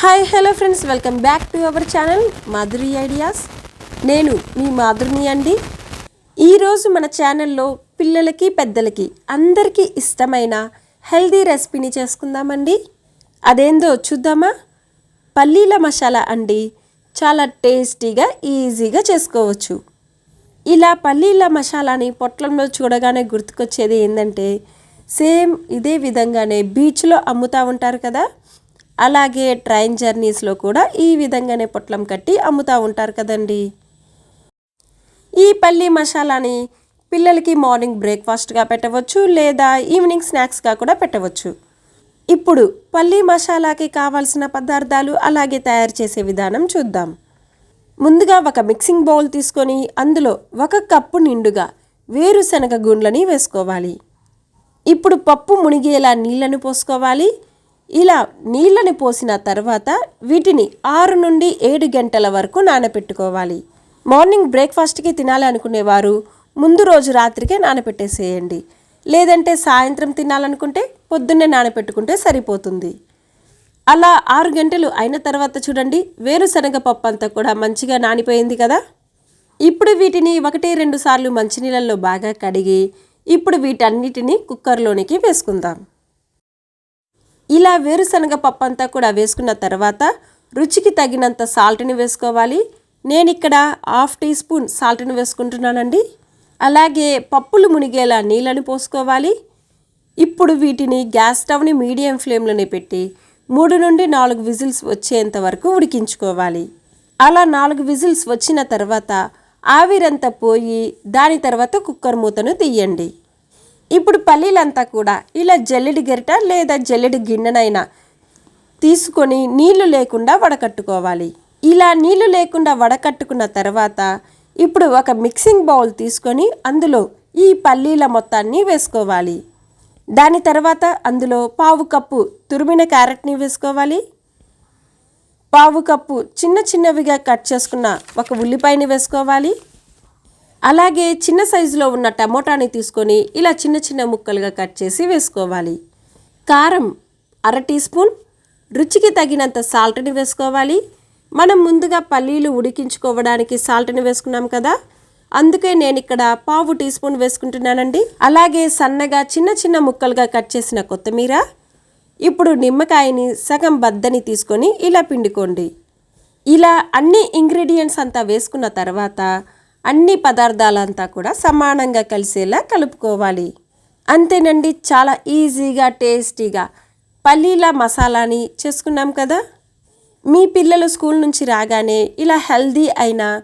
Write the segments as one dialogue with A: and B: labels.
A: Hi hello friends welcome back to our channel Madhuri ideas. నేను మీ మాధురిని అండి. ఈరోజు మన ఛానల్లో పిల్లలకి పెద్దలకి అందరికీ ఇష్టమైన హెల్దీ రెసిపీని చేసుకుందామండి. అదేందో చూద్దామా? పల్లీల మసాలా అండి. చాలా టేస్టీగా ఈజీగా చేసుకోవచ్చు. ఇలా పల్లీల మసాలాని పొట్లంలో చూడగానే గుర్తుకొచ్చేది ఏంటంటే సేమ్ ఇదే విధంగానే బీచ్లో అమ్ముతూ ఉంటారు కదా అలాగే ట్రైన్ జర్నీస్లో కూడా ఈ విధంగానే పొట్లం కట్టి అమ్ముతూ ఉంటారు కదండి. ఈ పల్లీ మసాలాని పిల్లలకి మార్నింగ్ బ్రేక్ఫాస్ట్గా పెట్టవచ్చు లేదా ఈవినింగ్ స్నాక్స్గా కూడా పెట్టవచ్చు. ఇప్పుడు పల్లీ మసాలాకి కావాల్సిన పదార్థాలు అలాగే తయారు చేసే విధానం చూద్దాం. ముందుగా ఒక మిక్సింగ్ బౌల్ తీసుకొని అందులో ఒక కప్పు నిండుగా వేరుశనగ గుండ్లని వేసుకోవాలి. ఇప్పుడు పప్పు మునిగేలా నీళ్ళను పోసుకోవాలి. ఇలా నీళ్ళని పోసిన తర్వాత వీటిని ఆరు నుండి ఏడు గంటల వరకు నానబెట్టుకోవాలి మార్నింగ్ బ్రేక్ఫాస్ట్కి తినాలి అనుకునేవారు ముందు రోజు రాత్రికే నానబెట్టేసేయండి లేదంటే సాయంత్రం తినాలనుకుంటే పొద్దున్నే నానబెట్టుకుంటే సరిపోతుంది. అలా ఆరు గంటలు అయిన తర్వాత చూడండి వేరుశనగ పప్పు అంతా కూడా మంచిగా నానిపోయింది కదా? ఇప్పుడు వీటిని ఒకటి రెండు సార్లు మంచినీళ్ళల్లో బాగా కడిగి ఇప్పుడు వీటన్నిటిని కుక్కర్లోనికి వేసుకుందాం. ఇలా వేరుశనగ పప్పు అంతా కూడా వేసుకున్న తర్వాత రుచికి తగినంత సాల్ట్ని వేసుకోవాలి. నేను ఇక్కడ హాఫ్ టీ స్పూన్ సాల్ట్ని వేసుకుంటున్నానండి. అలాగే పప్పులు మునిగేలా నీళ్ళని పోసుకోవాలి. ఇప్పుడు వీటిని గ్యాస్ స్టవ్ని మీడియం ఫ్లేమ్లోనే పెట్టి మూడు నుండి నాలుగు విజిల్స్ వచ్చేంత వరకు ఉడికించుకోవాలి. అలా నాలుగు విజిల్స్ వచ్చిన తర్వాత ఆవిరంతా పోయి దాని తర్వాత కుక్కర్ మూతను తీయండి. ఇప్పుడు పల్లీలంతా కూడా ఇలా జల్లెడి గరిట లేదా జల్లెడి గిన్నెనైనా తీసుకొని నీళ్ళు లేకుండా వడకట్టుకోవాలి. ఇలా నీళ్ళు లేకుండా వడకట్టుకున్న తర్వాత ఇప్పుడు ఒక మిక్సింగ్ బౌల్ తీసుకొని అందులో ఈ పల్లీల మొత్తాన్ని వేసుకోవాలి. దాని తర్వాత అందులో పావు కప్పు తురిమిన క్యారెట్ని వేసుకోవాలి. పావు కప్పు చిన్న చిన్నవిగా కట్ చేసుకున్న ఒక ఉల్లిపాయని వేసుకోవాలి. అలాగే చిన్న సైజులో ఉన్న టమోటాని తీసుకొని ఇలా చిన్న చిన్న ముక్కలుగా కట్ చేసి వేసుకోవాలి. కారం అర టీ స్పూన్ రుచికి తగినంత సాల్ట్ని వేసుకోవాలి. మనం ముందుగా పల్లీలు ఉడికించుకోవడానికి సాల్ట్ని వేసుకున్నాం కదా? అందుకే నేను ఇక్కడ పావు టీ స్పూన్ వేసుకుంటున్నానండి. అలాగే సన్నగా చిన్న చిన్న ముక్కలుగా కట్ చేసిన కొత్తిమీర ఇప్పుడు నిమ్మకాయని సగం బద్దని తీసుకొని ఇలా పిండుకోండి. ఇలా అన్ని ఇంగ్రీడియంట్స్ అంతా వేసుకున్న తర్వాత అన్ని పదార్థాలంతా కూడా సమానంగా కలిసేలా కలుపుకోవాలి. అంతేనండి చాలా ఈజీగా టేస్టీగా పల్లీల మసాలాని చేసుకున్నాం కదా? మీ పిల్లలు స్కూల్ నుంచి రాగానే ఇలా హెల్దీ అయిన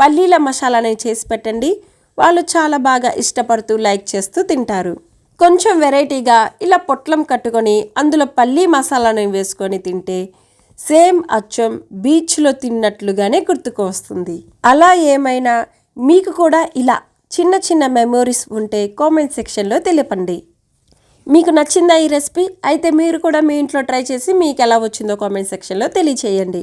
A: పల్లీల మసాలాని చేసి పెట్టండి. వాళ్ళు చాలా బాగా ఇష్టపడుతూ లైక్ చేస్తూ తింటారు. కొంచెం వెరైటీగా ఇలా పొట్లం కట్టుకొని అందులో పల్లీ మసాలాని వేసుకొని తింటే సేమ్ అచ్చం బీచ్లో తిన్నట్లుగానే గుర్తుకు వస్తుంది. అలా ఏమైనా మీకు కూడా ఇలా చిన్న చిన్న మెమోరీస్ ఉంటే కామెంట్ సెక్షన్లో తెలియపండి. మీకు నచ్చిందా ఈ రెసిపీ అయితే మీరు కూడా మీ ఇంట్లో ట్రై చేసి మీకు ఎలా వచ్చిందో కామెంట్ సెక్షన్లో తెలియచేయండి.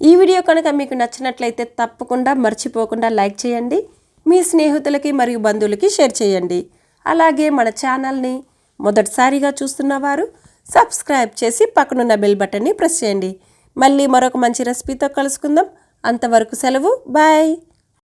A: ఈ వీడియో కనుక మీకు నచ్చినట్లయితే తప్పకుండా మర్చిపోకుండా లైక్ చేయండి. మీ స్నేహితులకి మరియు బంధువులకి షేర్ చేయండి. అలాగే మన ఛానల్ని మొదటిసారిగా చూస్తున్నవారు సబ్స్క్రైబ్ చేసి పక్కనున్న బెల్ బటన్ని ప్రెస్ చేయండి. మళ్ళీ మరొక మంచి రెసిపీతో కలుసుకుందాం. అంతవరకు సెలవు. బాయ్